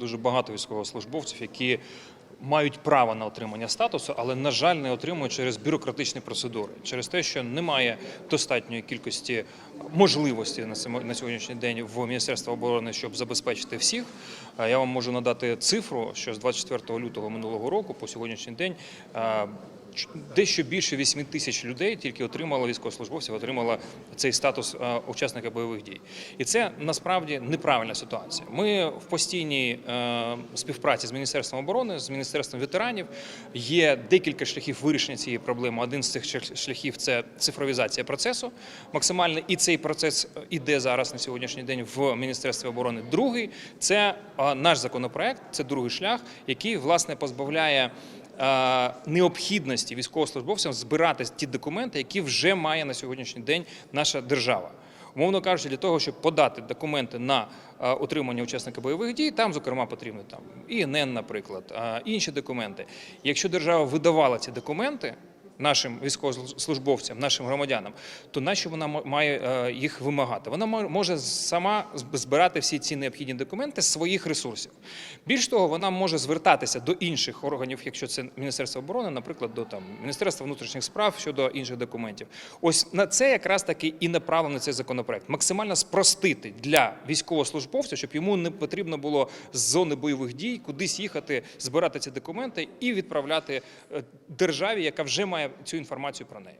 Дуже багато військовослужбовців, які мають право на отримання статусу, але на жаль, не отримують через бюрократичні процедури, через те, що немає достатньої кількості можливості на сьогоднішній день в Міністерстві оборони, щоб забезпечити всіх. Я вам можу надати цифру, що з 24 лютого минулого року по сьогоднішній день. Дещо більше 8 тисяч людей тільки отримало військовослужбовців, отримало цей статус е, учасника бойових дій, і це насправді неправильна ситуація. Ми в постійній е, співпраці з міністерством оборони, з міністерством ветеранів. Є декілька шляхів вирішення цієї проблеми. Один з цих шляхів це цифровізація процесу максимальна, і цей процес е, іде зараз на сьогоднішній день в міністерстві оборони. Другий це наш законопроект, це другий шлях, який власне позбавляє необхідності військовослужбовцям збирати ті документи, які вже має на сьогоднішній день наша держава. Умовно кажучи, для того, щоб подати документи на е, отримання учасника бойових дій, там, зокрема, потрібно там ІНН, наприклад, е, інші документи. Якщо держава видавала ці документи нашим військовослужбовцям, нашим громадянам, то нащо вона має е, їх вимагати? Вона мо- може сама збирати всі ці необхідні документи з своїх ресурсів. Більш того, вона може звертатися до інших органів, якщо це Міністерство оборони, наприклад, до там Міністерства внутрішніх справ щодо інших документів. Ось на це якраз таки і направлений цей законопроект. Максимально спростити для військовослужбовця, щоб йому не потрібно було з зони бойових дій кудись їхати, збирати ці документи і відправляти е, державі, яка вже цю інформацію про неї.